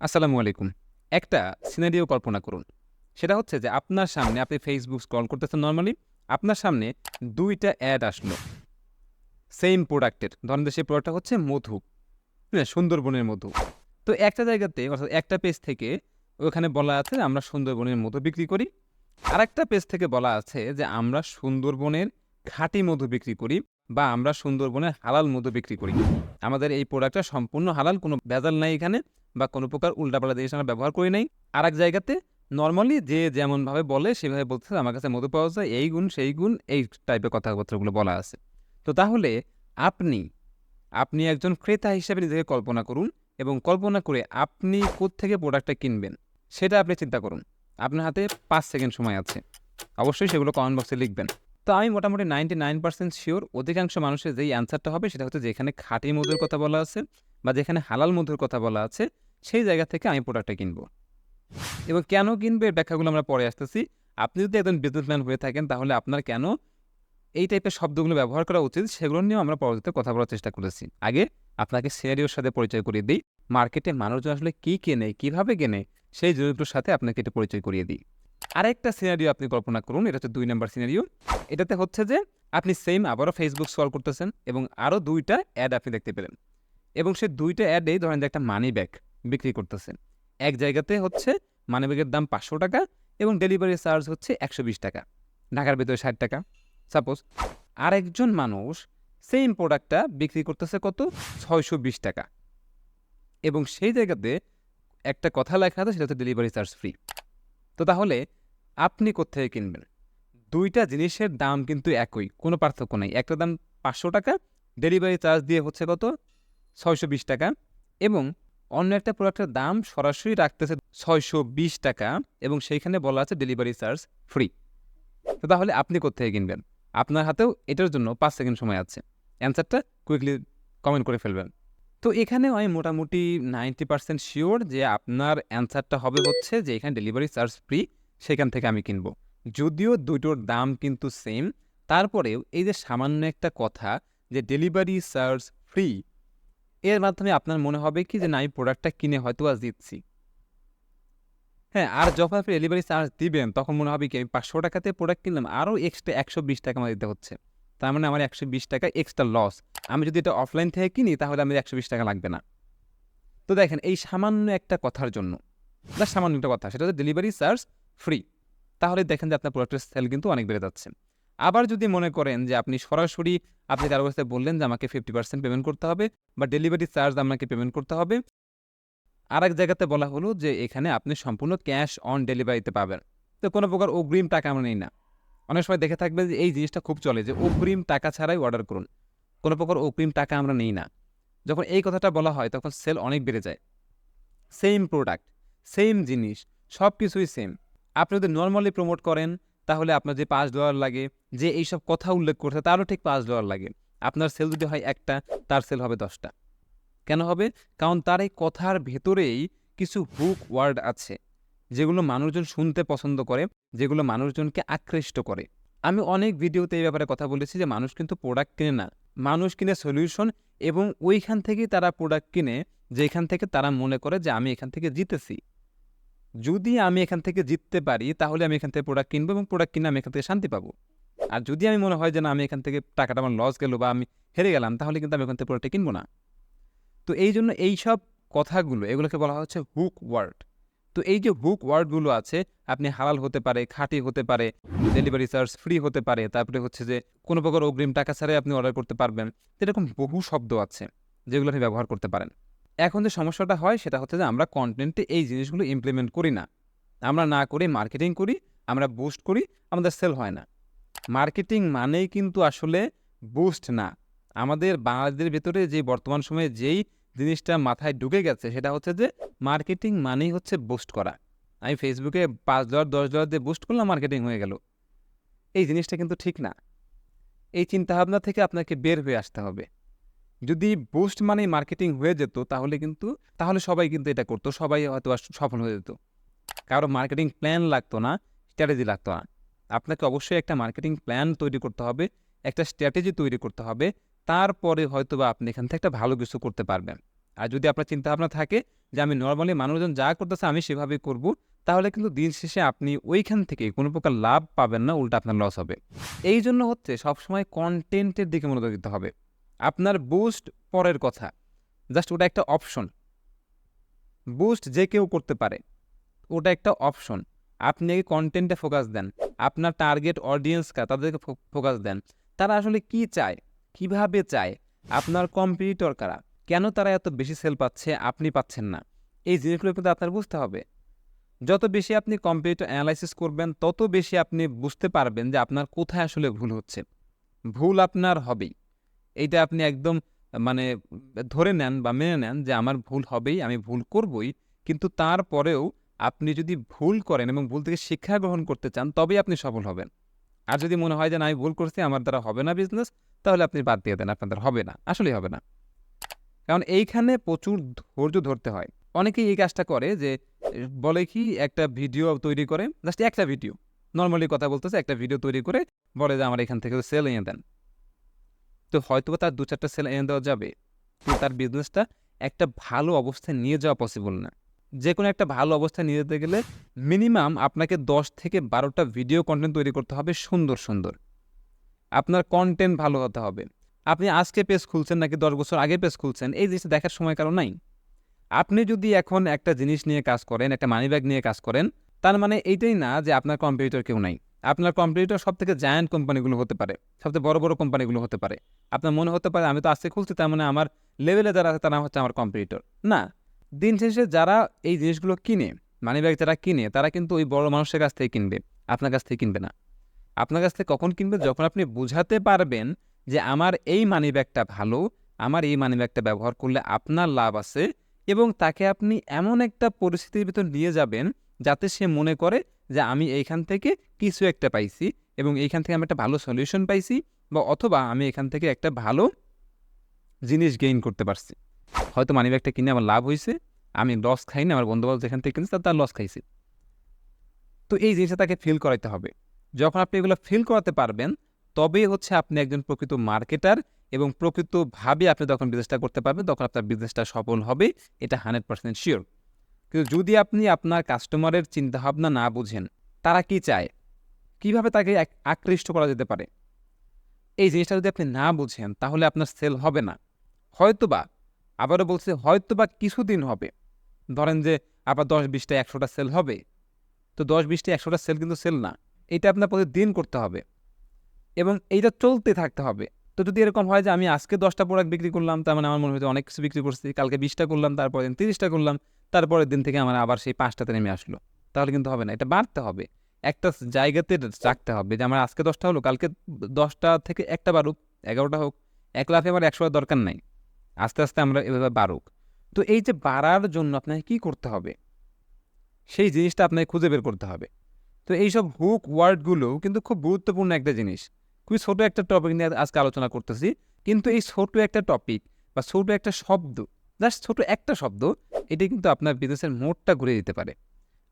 আসসালামু আলাইকুম। একটা সিনারিও কল্পনা করুন। সেটা হচ্ছে যে আপনার সামনে আপনি ফেসবুক স্ক্রল করতেছেন নর্মালি আপনার সামনে দুইটা অ্যাড আসলো। সেম প্রোডাক্টের ধরেন সেই প্রোডাক্টটা হচ্ছে মধু। হ্যাঁ সুন্দরবনের মধু। তো একটা জায়গাতে, অর্থাৎ একটা পেজ থেকে ওখানে বলা আছে আমরা সুন্দরবনের মধু বিক্রি করি। আর একটা পেজ থেকে বলা আছে যে আমরা সুন্দরবনের খাঁটি মধু বিক্রি করি বা আমরা সুন্দরবনের হালাল মধু বিক্রি করি। আমাদের এই প্রোডাক্টটা সম্পূর্ণ হালাল, কোনো ভেজাল নাই এখানে। বা কোনো প্রকার উল্টাপাল্টা জিনিস আমরা ব্যবহার করি নাই। আর এক জায়গাতে নর্মালি যে যেমনভাবে বলে, সেভাবে বলতেছে, আমার কাছে মধু পাওয়া যায়, এই গুণ, সেই গুণ, এই টাইপের কথাবার্তাগুলো বলা আছে। তো তাহলে আপনি আপনি একজন ক্রেতা হিসেবে নিজেকে কল্পনা করুন এবং কল্পনা করে আপনি থেকে প্রোডাক্টটা কিনবেন, সেটা আপনি চিন্তা করুন। আপনার হাতে পাঁচ সেকেন্ড সময় আছে। অবশ্যই সেগুলো কমেন্ট বক্সে লিখবেন। তো আমি মোটামুটি নাইনটি নাইন পার্সেন্ট শিওর অধিকাংশ মানুষের যেই অ্যান্সারটা হবে সেটা হচ্ছে যেখানে খাঁটি মধুর কথা বলা আছে বা যেখানে হালাল মধুর কথা বলা আছে, সেই জায়গা থেকে আমি প্রোডাক্টটা কিনবো। এবং কেন কিনবে ব্যাখ্যাগুলো আমরা পরে আসতেছি। আপনি যদি একজন বিজনেসম্যান হয়ে থাকেন, তাহলে আপনার কেন এই টাইপের শব্দগুলো ব্যবহার করা উচিত, সেগুলো নিয়েও আমরা পরবর্তীতে কথা বলার চেষ্টা করেছি। আগে আপনাকে সিনারিওর সাথে পরিচয় করিয়ে দিই। মার্কেটে মানুষজন আসলে কী কেনে, কীভাবে কেনে, সেই জিনিসগুলোর সাথে আপনাকে এটা পরিচয় করিয়ে দিই। আরেকটা সিনারিও আপনি কল্পনা করুন, এটা হচ্ছে দুই নম্বর সিনারিও এটাতে হচ্ছে যে, আপনি সেম আবারও ফেসবুক সলভ করতেছেন এবং আরও দুইটা অ্যাড আপনি দেখতে পেলেন। এবং সে দুইটা অ্যাডেই ধরেন যে একটা মানি ব্যাগ বিক্রি করতেছেন এক জায়গাতে হচ্ছে মানি ব্যাগের দাম পাঁচশো টাকা এবং ডেলিভারি চার্জ হচ্ছে একশো বিশ টাকা। ঢাকার ভেতরে ষাট টাকা। সাপোজ আরেকজন মানুষ সেম প্রোডাক্টটা বিক্রি করতেছে কত? ছয়শো বিশ টাকা। এবং সেই জায়গাতে একটা কথা লেখা আছে, সেটা হচ্ছে ডেলিভারি চার্জ ফ্রি তো তাহলে আপনি কোথায় কিনবেন? দুইটা জিনিসের দাম কিন্তু একই, কোনো পার্থক্য নেই। একটা দাম পাঁচশো টাকা ডেলিভারি চার্জ দিয়ে হচ্ছে কত? ছয়শো বিশ টাকা এবং অন্য একটা প্রোডাক্টের দাম সরাসরি রাখতেছে ছয়শো বিশ টাকা এবং সেইখানে বলা আছে ডেলিভারি চার্জ ফ্রি। তো তাহলে আপনি কোথায় কিনবেন? আপনার হাতেও এটার জন্য পাঁচ সেকেন্ড সময় আছে। অ্যান্সারটা কুইকলি কমেন্ট করে ফেলবেন। তো এখানেও আমি মোটামুটি নাইনটি পার্সেন্ট শিওর যে আপনার অ্যান্সারটা হবে হচ্ছে যে এখানে ডেলিভারি চার্জ ফ্রি, সেখান থেকে আমি কিনবো। যদিও দুটোর দাম কিন্তু সেম, তারপরেও এই যে সামান্য একটা কথা যে ডেলিভারি চার্জ ফ্রি এর মাধ্যমে আপনার মনে হবে কি যে, না, আমি প্রোডাক্টটা কিনে হয়তো আজ দিচ্ছি। হ্যাঁ আর যখন আপনি ডেলিভারি চার্জ দিবেন, তখন মনে হবে কি, আমি পাঁচশো টাকাতে প্রোডাক্ট কিনলাম আরও এক্সট্রা একশো বিশ টাকা আমার দিতে হচ্ছে। তার মানে আমার একশো বিশ টাকা এক্সট্রা লস আমি যদি এটা অফলাইন থেকে কিনি, তাহলে আমি একশো বিশ টাকা লাগবে না। তো দেখেন, এই সামান্য একটা কথার জন্য সামান্য একটা কথা, সেটা হচ্ছে ডেলিভারি চার্জ ফ্রি তাহলে দেখেন যে, আপনার প্রোডাক্টের সেল কিন্তু অনেক বেড়ে যাচ্ছে। আবার যদি মনে করেন যে আপনি সরাসরি, আপনি তার কাছে বললেন যে আমাকে ফিফটি পার্সেন্ট পেমেন্ট করতে হবে বা ডেলিভারি চার্জ আপনাকে পেমেন্ট করতে হবে আর এক জায়গাতে বলা হলো যে এখানে আপনি সম্পূর্ণ ক্যাশ অন ডেলিভারিতে পাবেন। তো কোনো প্রকার অগ্রিম টাকা আমরা নেই না। অনেক সময় দেখে থাকবে যে এই জিনিসটা খুব চলে যে অগ্রিম টাকা ছাড়াই অর্ডার করুন। কোনো প্রকার অগ্রিম টাকা আমরা নেই না। যখন এই কথাটা বলা হয় তখন সেল অনেক বেড়ে যায়। সেম প্রোডাক্ট সেম জিনিস সব কিছুই সেম আপনি যদি নর্মালি প্রমোট করেন তাহলে আপনার যে পাঁচ ডলার লাগে, যে এইসব কথা উল্লেখ করছে, তারও ঠিক পাঁচ ডলার লাগে। আপনার সেল যদি হয় একটা, তার সেল হবে দশটা। কেন হবে? কারণ তার এই কথার ভেতরেই কিছু হুক ওয়ার্ড আছে, যেগুলো মানুষজন শুনতে পছন্দ করে, যেগুলো মানুষজনকে আকৃষ্ট করে। আমি অনেক ভিডিওতে এই ব্যাপারে কথা বলেছি যে মানুষ কিন্তু প্রোডাক্ট কিনে না। মানুষ কিনে সলিউশন এবং ওইখান থেকেই তারা প্রোডাক্ট কিনে, যেখান থেকে তারা মনে করে যে আমি এখান থেকে জিতেছি। যদি আমি এখান থেকে জিততে পারি, তাহলে আমি এখান থেকে প্রোডাক্ট কিনবো এবং প্রোডাক্ট কিনে আমি এখান থেকে শান্তি পাবো। আর যদি আমি মনে হয় যে না, আমি এখান থেকে টাকাটা আমার লস গেল বা আমি হেরে গেলাম, তাহলে কিন্তু আমি এখান থেকে প্রোডাক্টটা কিনবো না। তো এই জন্য এই সব কথাগুলো, এগুলোকে বলা হচ্ছে হুক ওয়ার্ড তো এই যে হুক ওয়ার্ডগুলো আছে, আপনি হালাল হতে পারে, খাঁটি হতে পারে ডেলিভারি চার্জ ফ্রি হতে পারে, তারপরে হচ্ছে যে কোনো প্রকার অগ্রিম টাকা ছাড়াই আপনি অর্ডার করতে পারবেন, এরকম বহু শব্দ আছে, যেগুলো আপনি ব্যবহার করতে পারেন। এখন যে সমস্যাটা হয়, সেটা হচ্ছে যে আমরা কন্টেন্টে এই জিনিসগুলো ইমপ্লিমেন্ট করি না। আমরা না করে মার্কেটিং করি, আমরা বুস্ট করি, আমাদের সেল হয় না। মার্কেটিং মানেই কিন্তু আসলে বুস্ট না। আমাদের বাঙালিদের ভেতরে যে বর্তমান সময়ে যেই জিনিসটা মাথায় ঢুকে গেছে, সেটা হচ্ছে যে মার্কেটিং মানেই হচ্ছে বুস্ট করা। আমি ফেসবুকে পাঁচ ডলার দশ ডলার দিয়ে বুস্ট করলাম মার্কেটিং হয়ে গেল। এই জিনিসটা কিন্তু ঠিক না। এই চিন্তাভাবনা থেকে আপনাকে বের হয়ে আসতে হবে। যদি বুস্ট মানেই মার্কেটিং হয়ে যেত, তাহলে কিন্তু, তাহলে সবাই কিন্তু এটা করতো, সবাই হয়তো সফল হয়ে যেত। কারও মার্কেটিং প্ল্যান লাগতো না স্ট্র্যাটেজি লাগতো না। আপনাকে অবশ্যই একটা মার্কেটিং প্ল্যান তৈরি করতে হবে, একটা স্ট্র্যাটেজি তৈরি করতে হবে, তারপরে হয়তো বা আপনি এখান থেকে একটা ভালো কিছু করতে পারবেন। আর যদি আপনার চিন্তাভাবনা থাকে যে আমি নর্মালি মানুষজন যা করতেছে আমি সেভাবে করব, তাহলে কিন্তু দিন শেষে আপনি ওইখান থেকে কোনো প্রকার লাভ পাবেন না, উল্টা আপনার লস হবে। এই জন্য হচ্ছে সবসময় কন্টেন্টের দিকে মনোযোগ দিতে হবে। আপনার বুস্ট পরের কথা। জাস্ট ওটা একটা অপশন বুস্ট যে কেউ করতে পারে, ওটা একটা অপশন আপনি আগে কন্টেন্টে ফোকাস দেন, আপনার টার্গেট অডিয়েন্সকা তাদেরকে ফোকাস দেন। তারা আসলে কি চায়, কীভাবে চায়, আপনার কম্পিটিটর কারা, কেন তারা এত বেশি সেল পাচ্ছে, আপনি পাচ্ছেন না। এই জিনিসগুলো কিন্তু আপনার বুঝতে হবে। যত বেশি আপনি কম্পিউটার অ্যানালাইসিস করবেন, তত বেশি আপনি বুঝতে পারবেন যে আপনার কোথায় আসলে ভুল হচ্ছে। ভুল আপনার হবেই। এইটা আপনি একদম মানে ধরে নেন বা মেনে নেন যে আমার ভুল হবেই, আমি ভুল করবই। কিন্তু তারপরেও আপনি যদি ভুল করেন এবং ভুল থেকে শিক্ষা গ্রহণ করতে চান, তবেই আপনি সফল হবেন। আর যদি মনে হয় যে না, আমি ভুল করছি, আমার দ্বারা হবে না বিজনেস তাহলে আপনি বাদ দিয়ে দেন, আপনাদের হবে না, আসলেই হবে না। কারণ এইখানে প্রচুর ধৈর্য ধরতে হয়। অনেকেই এই কাজটা করে যে, বলে কি, একটা ভিডিও তৈরি করে জাস্ট একটা ভিডিও নর্মালি কথা বলতেছে, একটা ভিডিও তৈরি করে বলে যে, আমার এখান থেকে সেল এনে দেন। তো হয়তো তার দু চারটা সেল এনে দেওয়া যাবে। কিন্তু তার বিজনেসটা একটা ভালো অবস্থায় নিয়ে যাওয়া পসিবল না। যে কোনো একটা ভালো অবস্থায় নিয়ে যেতে গেলে মিনিমাম আপনাকে দশ থেকে বারোটা ভিডিও কন্টেন্ট তৈরি করতে হবে সুন্দর সুন্দর। আপনার কন্টেন্ট ভালো হতে হবে। আপনি আজকে পেজ খুলছেন নাকি দশ বছর আগে পেজ খুলছেন, এই জিনিসটা দেখার সময় কারও নাই। আপনি যদি এখন একটা জিনিস নিয়ে কাজ করেন, একটা মানিব্যাগ নিয়ে কাজ করেন, তার মানে এইটাই না যে আপনার কম্পিউটার কেউ নাই। আপনার কম্পিউটার সব থেকে জায়ান্ট কোম্পানিগুলো হতে পারে সবথেকে বড় বড় কোম্পানিগুলো হতে পারে। আপনার মনে হতে পারে, আমি তো আজকে খুলছি, তার মানে আমার লেভেলে যারা আছে, তারা হচ্ছে আমার কম্পিউটার না, দিন শেষে যারা এই জিনিসগুলো কিনে মানি ব্যাগ যারা কিনে, তারা কিন্তু ওই বড় মানুষের কাছ থেকে কিনবে, আপনার কাছ থেকে কিনবে না। আপনার কাছ থেকে কখন কিনবে? যখন আপনি বুঝাতে পারবেন যে আমার এই মানিব্যাগটা ভালো, আমার এই মানিব্যাগটা ব্যবহার করলে আপনার লাভ আছে এবং তাকে আপনি এমন একটা পরিস্থিতির ভিতর নিয়ে যাবেন যাতে সে মনে করে যে আমি এইখান থেকে কিছু একটা পাইছি এবং এইখান থেকে আমি একটা ভালো সলিউশন পাইছি বা অথবা আমি এখান থেকে একটা ভালো জিনিস গেইন করতে পারছি। হয়তো মানিব্যাগটা কিনে আমার লাভ হয়েছে আমি লস খাইনি আমার বন্ধুবান্ধব যেখান থেকে কিনেছি তার লস খাইছি। তো এই জিনিসটা তাকে ফিল করাইতে হবে। যখন আপনি এগুলো ফিল করাতে পারবেন, তবেই হচ্ছে আপনি একজন প্রকৃত মার্কেটার এবং প্রকৃতভাবে আপনি তখন বিজনেসটা করতে পারবেন, তখন আপনার বিজনেসটা সফল হবে, এটা হান্ড্রেড পার্সেন্ট শিওর কিন্তু যদি আপনি আপনার কাস্টমারের চিন্তাভাবনা না বুঝেন, তারা কি চায়? কীভাবে তাকে আকৃষ্ট করা যেতে পারে? এই জিনিসটা যদি আপনি না বুঝেন, তাহলে আপনার সেল হবে না। হয়তোবা, আবারও বলছে, হয়তোবা কিছুদিন হবে। ধরেন যে, আবার দশ বিশটা একশোটা সেল হবে। তো দশ বিশটা একশোটা সেল কিন্তু সেল না। এটা আপনার প্রতিদিন করতে হবে। এবং এইটা চলতে থাকতে হবে। তো যদি এরকম হয় যে, আমি আজকে দশটা প্রোডাক্ট বিক্রি করলাম, তার মানে আমার মনে হয়তো অনেক কিছু বিক্রি করছি, কালকে বিশটা করলাম তারপরে দিন তিরিশটা করলাম তারপরের দিন থেকে আমার আবার সেই পাঁচটাতে নেমে আসলো। তাহলে কিন্তু হবে না, এটা বাড়তে হবে। একটা জায়গাতে রাখতে হবে যে, আমার আজকে দশটা হলো, কালকে দশটা থেকে একটা বারুক এগারোটা হোক এক লাফে আমার একশো দরকার নাই। আস্তে আস্তে আমরা এভাবে বাড়ুক। তো এই যে বাড়ার জন্য আপনাকে কী করতে হবে? সেই জিনিসটা আপনাকে খুঁজে বের করতে হবে। তো এইসব হুক ওয়ার্ডগুলো কিন্তু খুব গুরুত্বপূর্ণ একটা জিনিস। খুবই ছোটো একটা টপিক নিয়ে আজকে আলোচনা করতেছি। কিন্তু এই ছোট একটা টপিক বা ছোট একটা শব্দ জাস্ট ছোট একটা শব্দ এটি কিন্তু আপনার বিজনেসের মোড়টা ঘুরে দিতে পারে।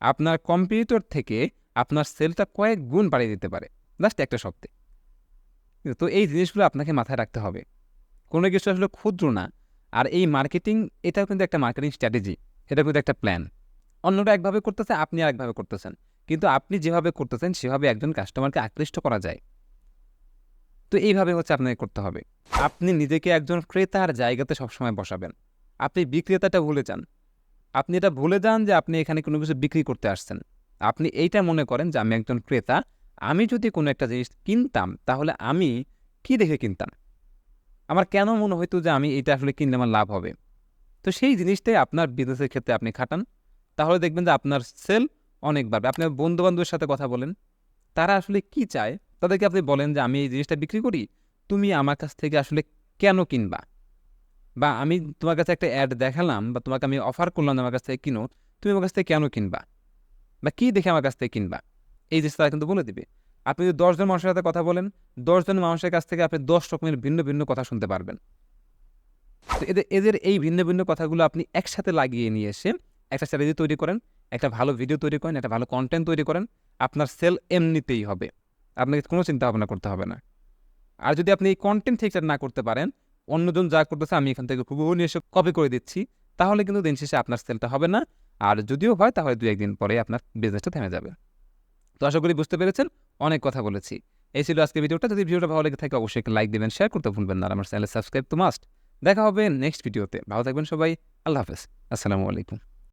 আপনার কম্পিউটার থেকে আপনার সেলটা কয়েক গুণ বাড়িয়ে দিতে পারে। জাস্ট একটা শব্দে তো এই জিনিসগুলো আপনাকে মাথায় রাখতে হবে। কোনো কিছু আসলে ক্ষুদ্র না। আর এই মার্কেটিং এটাও কিন্তু একটা মার্কেটিং স্ট্র্যাটেজি এটা কিন্তু একটা প্ল্যান অন্যরা একভাবে করতেছে, আপনি আরেকভাবে করতেছেন। কিন্তু আপনি যেভাবে করতেছেন, সেভাবে একজন কাস্টমারকে আকৃষ্ট করা যায়। তো এইভাবে হচ্ছে আপনাকে করতে হবে। আপনি নিজেকে একজন ক্রেতার জায়গাতে সবসময় বসাবেন। আপনি বিক্রেতাটা ভুলে যান। আপনি এটা ভুলে যান যে আপনি এখানে কোনো কিছু বিক্রি করতে আসছেন। আপনি এইটা মনে করেন যে আমি একজন ক্রেতা, আমি যদি কোনো একটা জিনিস কিনতাম, তাহলে আমি কি দেখে কিনতাম? আমার কেন মনে হইতো যে আমি এটা আসলে কিনলে আমার লাভ হবে? তো সেই জিনিসটাই আপনার বিজনেসের ক্ষেত্রে আপনি খাটান। তাহলে দেখবেন যে আপনার সেল অনেক বাড়বে। আপনার বন্ধুবান্ধবের সাথে কথা বলেন, তারা আসলে কি চায়? তাদেরকে আপনি বলেন যে আমি এই জিনিসটা বিক্রি করি, তুমি আমার কাছ থেকে আসলে কেন কিনবা? বা আমি তোমার কাছে একটা অ্যাড দেখালাম বা তোমাকে আমি অফার করলাম আমার কাছ থেকে কিনো তুমি আমার কাছ থেকে কেন কিনবা? বা কী দেখে আমার কাছ থেকে কিনবা? এই জিনিসটা তারা কিন্তু বলে দিবে। আপনি যদি দশজন মানুষের সাথে কথা বলেন দশজন মানুষের কাছ থেকে আপনি দশ রকমের ভিন্ন ভিন্ন কথা শুনতে পারবেন। তো এদের এদের এই ভিন্ন ভিন্ন কথাগুলো আপনি একসাথে লাগিয়ে নিয়ে এসে একটা স্ট্র্যাটেজি তৈরি করেন, একটা ভালো ভিডিও তৈরি করেন, একটা ভালো কন্টেন্ট তৈরি করেন, আপনার সেল এমনিতেই হবে। আপনাকে কোনো চিন্তা ভাবনা করতে হবে না। আর যদি আপনি এই কন্টেন্ট ঠিক না করতে পারেন অন্যজন যা করতেছে আমি এখান থেকে হুবহু নিয়ে এসে কপি করে দিচ্ছি। তাহলে কিন্তু দিন শেষে আপনার সেলটা হবে না। আর যদিও হয়, তাহলে দু একদিন পরে আপনার বিজনেসটা থেমে যাবে। তো আশা করি বুঝতে পেরেছেন, অনেক কথা বলেছি। এই ছিল আজকে ভিডিওটা। যদি ভিডিওটা ভালো লেগে থাকে, অবশ্যই লাইক দেবেন শেয়ার করতে ভুলবেন না। আমার চ্যানেল সাবস্ক্রাইব তো মাস্ট দেখা হবে নেক্সট ভিডিওতে ভালো থাকবেন সবাই। আল্লাহ হাফেজ। আসসালামু আলাইকুম।